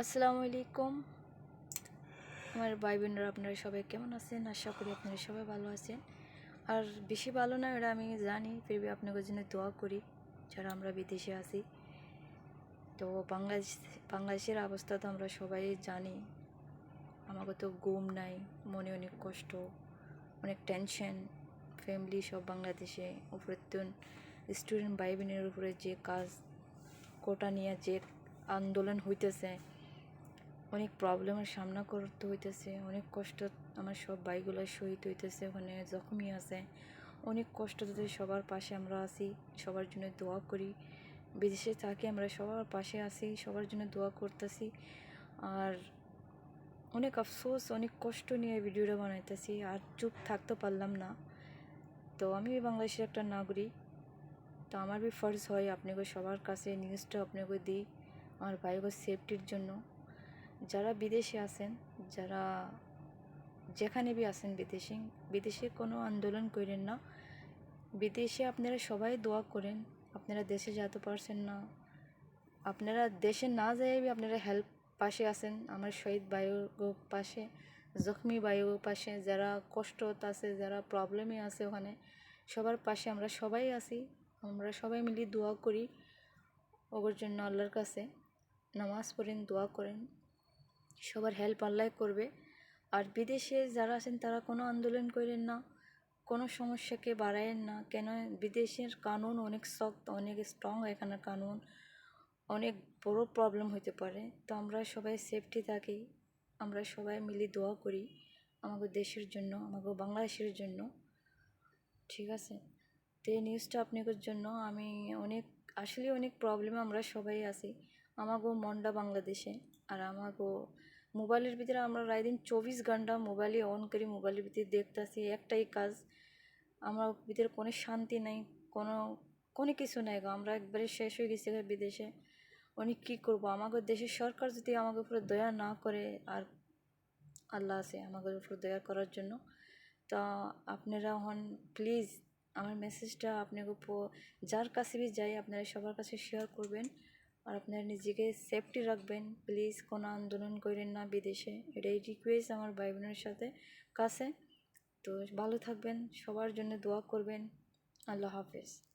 আসসালামু আলাইকুম। আমার ভাই বোনেরা আপনারা সবাই কেমন আছেন? আশা করি আপনারা সবাই ভালো আছেন। আর বেশি ভালো না এটা আমি জানি। ফিরবি, আপনাদের জন্য দোয়া করি, যারা আমরা বিদেশে আছি। তো বাংলাদেশ, বাংলাদেশের অবস্থা তো আমরা সবাই জানি। আমাকে তো ঘুম নাই, মনে অনেক কষ্ট, অনেক টেনশন ফ্যামিলি সব বাংলাদেশে উপরে তো স্টুডেন্ট ভাই বোনের উপরে যে কাজ, কোটা নিয়ে যে আন্দোলন হইতেছে অনেক প্রবলেমের সামনা করতে হইতেছে, অনেক কষ্ট আমার সব ভাইগুলো শহীদ হইতেছে ওখানে জখমি আছে। অনেক কষ্ট তাদের সবার পাশে আমরা আছি, সবার জন্য দোয়া করি। বিদেশে থাকি আমরা সবার পাশে আছি, সবার জন্য দোয়া করতেছি। আর অনেক আফসোস, অনেক কষ্ট নিয়ে ভিডিওটা বানাইতেছি, আর চুপ থাকতে পারলাম না। তো আমি বাংলাদেশের একটা নাগরিক, তো আমার বি ফর্জ হয়, আপনাকে সবার কাছে নিউজটা আপনাকে দিই, আমার ভাইগো সেফটির জন্য। যারা বিদেশে আছেন, যারা যেখানে বি আছেন বিদেশে বিদেশে কোনো আন্দোলন করেন না। বিদেশে আপনারা সবাই দোয়া করেন, আপনারা দেশে যেতে পারছেন না। আপনারা দেশে না যেয়ে আপনারা হেল্প পাশে আছেন, আমার শহীদ বায়ুর পাশে, জখমি বায়ুর পাশে, যারা কষ্ট আছে, যারা প্রবলেমে আছে ওখানে, সবার পাশে আমরা সবাই আছি, আমরা সবাই মিলে দোয়া করি। ওর জন্য আল্লাহর কাছে নামাজ পড়েন, দোয়া করেন। সবার হেল্প আল্লাহ করবে। আর বিদেশে যারা আছেন, তারা কোনো আন্দোলন করেন না, কোনো সমস্যাকে বাড়ায়েন না। কেন? বিদেশের কানুন অনেক শক্ত অনেক স্ট্রং এখানের কানুন। অনেক বড় প্রবলেম হতে পারে। তো আমরা সবাই সেফটি থাকি। আমরা সবাই মিলে দোয়া করি আমাদের দেশের জন্য আমাকে বাংলাদেশের জন্য। ঠিক আছে? তো এই নিউজটা আপনাদের জন্য আমি অনেক, আসলে অনেক প্রবলেমে আমরা সবাই আছি। আমাগো মন্ডা বাংলাদেশে, আর আমাগো মোবাইলের ভিতরে আমরা রায় দিন চব্বিশ ঘণ্টা মোবাইলে অন করি, মোবাইলের ভিতরে দেখতেছি, একটাই কাজ, আমার ভিতরে কোনো শান্তি নাই, কোনো কোনো কিছু নাই গো, আমরা একবারে শেষ হয়ে গেছি বিদেশে। অনেক কী করব? আমাদের দেশের সরকার যদি আমাকে উপরে দয়া না করে, আর আল্লাহ আছে আমাদের উপর দয়া করার জন্য, তা আপনারা হন প্লিজ আমার মেসেজটা আপনাকে যার কাছে যাই, আপনারা সবার কাছে শেয়ার করবেন। আর আপনারা নিজেকে সেফটি রাখবেন। প্লিজ কোনো আন্দোলন করেন না বিদেশে। এটাই রিকোয়েস্ট আমার ভাই বোনের সাথে কাছে। তো ভালো থাকবেন, সবার জন্য দোয়া করবেন। আল্লাহ হাফেজ।